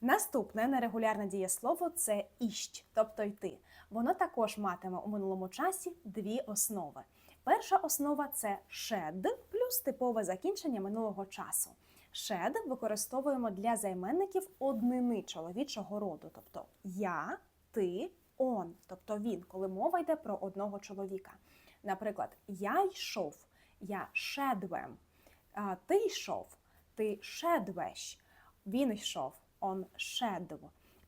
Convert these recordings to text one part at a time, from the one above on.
Наступне нерегулярне дієслово це іщ, тобто йти. Воно також матиме у минулому часі дві основи. Перша основа це шед плюс типове закінчення минулого часу. Шед використовуємо для займенників однини чоловічого роду, тобто я, ти, он, тобто він, коли мова йде про одного чоловіка. Наприклад, я йшов, я шедвем, ти йшов, ти шедвеш, він йшов, он shadow,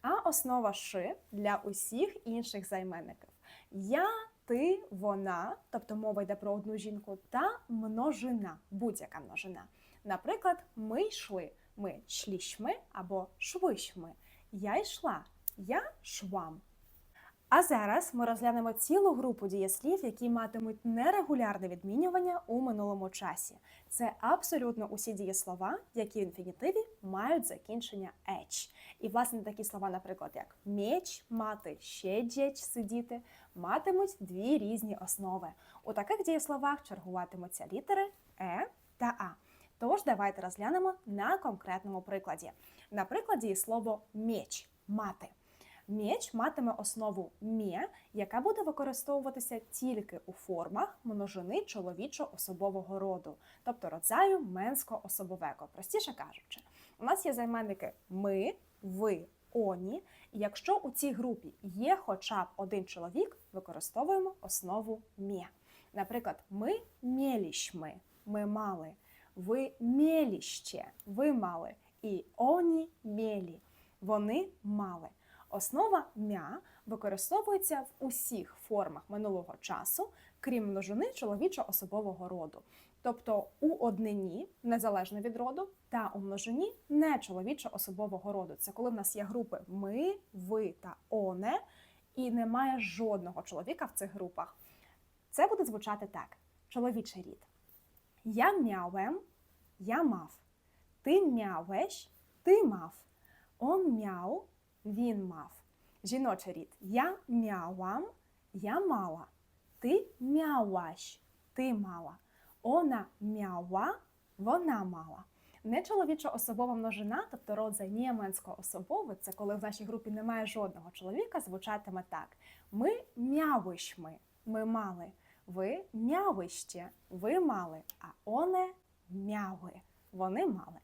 А основа ши для усіх інших займенників. Я, ти, вона, тобто мова йде про одну жінку, та множина, будь-яка множина. Наприклад, ми йшли, ми шлішми або швишми. Я йшла, я швам. А зараз ми розглянемо цілу групу дієслів, які матимуть нерегулярне відмінювання у минулому часі. Це абсолютно усі дієслова, які в інфінітиві мають закінчення «еч». І, власне, такі слова, наприклад, як меч, мати, щедєч, сидіти, матимуть дві різні основи. У таких дієсловах чергуватимуться літери е та а. Тож давайте розглянемо на конкретному прикладі. Наприклад, дієслово меч мати. Меч матиме основу мє, яка буде використовуватися тільки у формах множини чоловічо-особового роду, тобто родзаю менсько-особового. Простіше кажучи, у нас є займенники ми, ви, оні. І якщо у цій групі є хоча б один чоловік, використовуємо основу мє. Наприклад, ми мєлішми, ми мали, ви мєліще, ви мали, і оні мєлі, вони мали. Основа м'я використовується в усіх формах минулого часу, крім множини чоловічо-особового роду. Тобто у однині, незалежно від роду, та у множині не чоловічо-особового роду. Це коли в нас є групи ми, ви та оне, і немає жодного чоловіка в цих групах. Це буде звучати так: чоловічий рід. Я м'явем, я мав. Ти м'явеш, ти мав. Он м'яв, він мав. Жіночий рід. Я м'явам, я мала. Ти м'яваш, ти мала. Она м'ява, вона мала. Нечоловіча особова множина, тобто род за особове, це коли в нашій групі немає жодного чоловіка, звучатиме так: ми м'явишми, ми мали. Ви м'явище, ви мали, а оне м'яви, вони мали.